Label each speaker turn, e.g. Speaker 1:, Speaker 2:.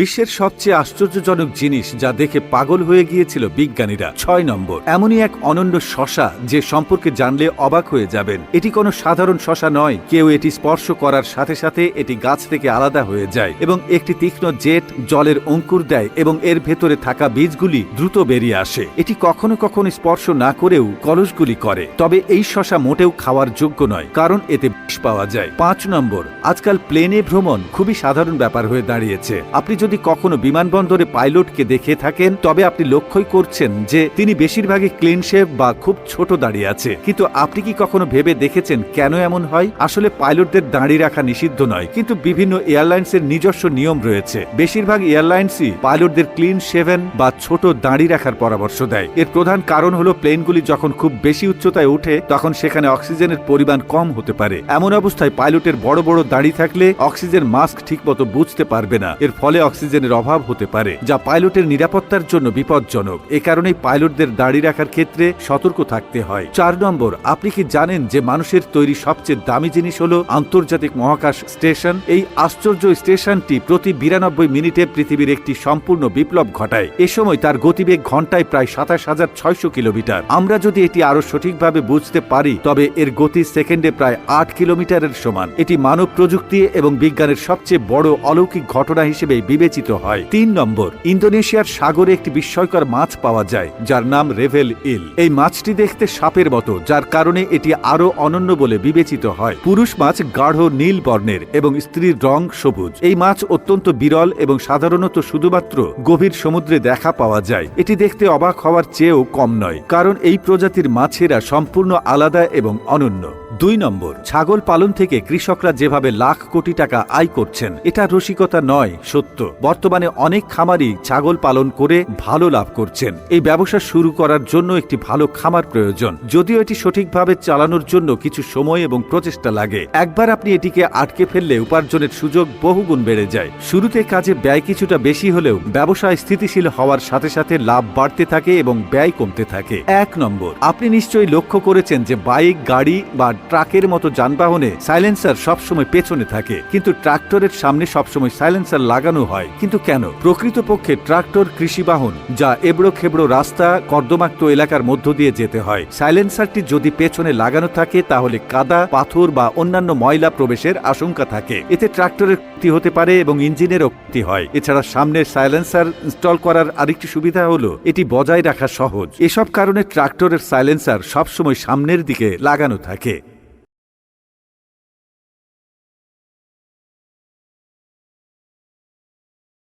Speaker 1: বিশ্বের সবচেয়ে আশ্চর্যজনক জিনিস যা দেখে পাগল হয়ে গিয়েছিল বিজ্ঞানীরা। ছয় নম্বর, এমনই এক অনন্য শশা যে সম্পর্কে জানলে অবাক হয়ে যাবেন। এটি কোনো সাধারণ শশা নয়, কেউ এটি স্পর্শ করার সাথে সাথে এটি গাছ থেকে আলাদা হয়ে যায় এবং একটি তীক্ষ্ণ জেট জলের অঙ্কুর দেয় এবং এর ভেতরে থাকা বীজগুলি দ্রুত বেরিয়ে আসে। এটি কখনো কখনো স্পর্শ না করেও কলসগুলি করে। তবে এই শশা মোটেও খাওয়ার যোগ্য নয়, কারণ এতে বিষ পাওয়া যায়। পাঁচ নম্বর, আজকাল প্লেনে ভ্রমণ খুবই সাধারণ ব্যাপার হয়ে দাঁড়িয়েছে। আপনি কখনো বিমানবন্দরে পাইলটকে দেখে থাকেন, তবে আপনি লক্ষ্যই করছেন যে তিনি বেশিরভাগই ক্লিন শেভ বা খুব ছোট দাঁড়িয়ে আছে। কিন্তু আপনি কি কখনো ভেবে দেখেছেন কেন এমন হয়? আসলে পাইলটদের দাঁড়িয়ে রাখা নিষিদ্ধ নয়, কিন্তু বিভিন্ন এয়ারলাইন্সের নিজস্ব নিয়ম রয়েছে। বেশিরভাগ এয়ারলাইন্সই পাইলটদের ক্লিন শেভেন বা ছোট দাঁড়িয়ে রাখার পরামর্শ দেয়। এর প্রধান কারণ হলো প্লেনগুলি যখন খুব বেশি উচ্চতায় ওঠে, তখন সেখানে অক্সিজেনের পরিমাণ কম হতে পারে। এমন অবস্থায় পাইলটের বড় বড় দাড়ি থাকলে অক্সিজেন মাস্ক ঠিকমতো বুঝতে পারবে না। এর ফলে অক্সিজেনের অভাব হতে পারে, যা পাইলটের নিরাপত্তার জন্য বিপজ্জনক। এ কারণেই পাইলটদের দাড়ি রাখার ক্ষেত্রে সতর্ক থাকতে হয়। চার নম্বর, আপনি কি জানেন যে মানুষের তৈরি সবচেয়ে দামি জিনিস হলো আন্তর্জাতিক মহাকাশ স্টেশন? এই আশ্চর্য স্টেশনটি প্রতি বিরানব্বই মিনিটে পৃথিবীর একটি সম্পূর্ণ বিপ্লব ঘটায়। এ সময় তার গতিবেগ ঘন্টায় প্রায় সাতাশ হাজার ছয়শো কিলোমিটার। আমরা যদি এটি আরও সঠিকভাবে বুঝতে পারি, তবে এর গতি সেকেন্ডে প্রায় আট কিলোমিটারের সমান। এটি মানব প্রযুক্তি এবং বিজ্ঞানের সবচেয়ে বড় অলৌকিক ঘটনা হিসেবে বিবেচিত হয়। তিন নম্বর, ইন্দোনেশিয়ার সাগরে একটি বিস্ময়কর মাছ পাওয়া যায়, যার নাম রেভেল ইল। এই মাছটি দেখতে সাপের মতো, যার কারণে এটি আরও অনন্য বলে বিবেচিত হয়। পুরুষ মাছ গাঢ় নীল বর্ণের এবং স্ত্রীর রং সবুজ। এই মাছ অত্যন্ত বিরল এবং সাধারণত শুধুমাত্র গভীর সমুদ্রে দেখা পাওয়া যায়। এটি দেখতে অবাক হওয়ার চেয়েও কম নয়, কারণ এই প্রজাতির মাছেরা সম্পূর্ণ আলাদা এবং অনন্য। দুই নম্বর, ছাগল পালন থেকে কৃষকরা যেভাবে লাখ কোটি টাকা আয় করছেন, এটা রসিকতা নয়, সত্য। বর্তমানে অনেক খামারই ছাগল পালন করে ভালো লাভ করছেন। এই ব্যবসা শুরু করার জন্য একটি ভালো খামার প্রয়োজন। যদিও এটি সঠিকভাবে চালানোর জন্য কিছু সময় এবং প্রচেষ্টা লাগে। একবার আপনি এটিকে আটকে ফেললে উপার্জনের সুযোগ বহুগুণ বেড়ে যায়। শুরুতে কাজে ব্যয় কিছুটা বেশি হলেও ব্যবসায় স্থিতিশীল হওয়ার সাথে সাথে লাভ বাড়তে থাকে এবং ব্যয় কমতে থাকে। এক নম্বর, আপনি নিশ্চয়ই লক্ষ্য করেছেন যে বাইক, গাড়ি বা ট্রাকের মতো যানবাহনে সাইলেন্সার সবসময় পেছনে থাকে। কিন্তু ট্রাক্টরের সামনে সবসময় সাইলেন্সার লাগানো হয়। কিন্তু কেন? প্রকৃতপক্ষে ট্রাক্টর কৃষি বাহন যা এবড়ো খেবড়ো রাস্তা, কর্দমাক্ত এলাকার মধ্য দিয়ে যেতে হয়। সাইলেন্সারটি যদি পেছনে লাগানো থাকে, তাহলে কাদা, পাথর বা অন্যান্য ময়লা প্রবেশের আশঙ্কা থাকে। এতে ট্রাক্টরের ক্ষতি হতে পারে এবং ইঞ্জিনেরও ক্ষতি হয়। এছাড়া সামনের সাইলেন্সার ইনস্টল করার আরেকটি সুবিধা হলো, এটি বজায় রাখা সহজ। এসব কারণে ট্রাক্টরের সাইলেন্সার সবসময় সামনের দিকে লাগানো থাকে।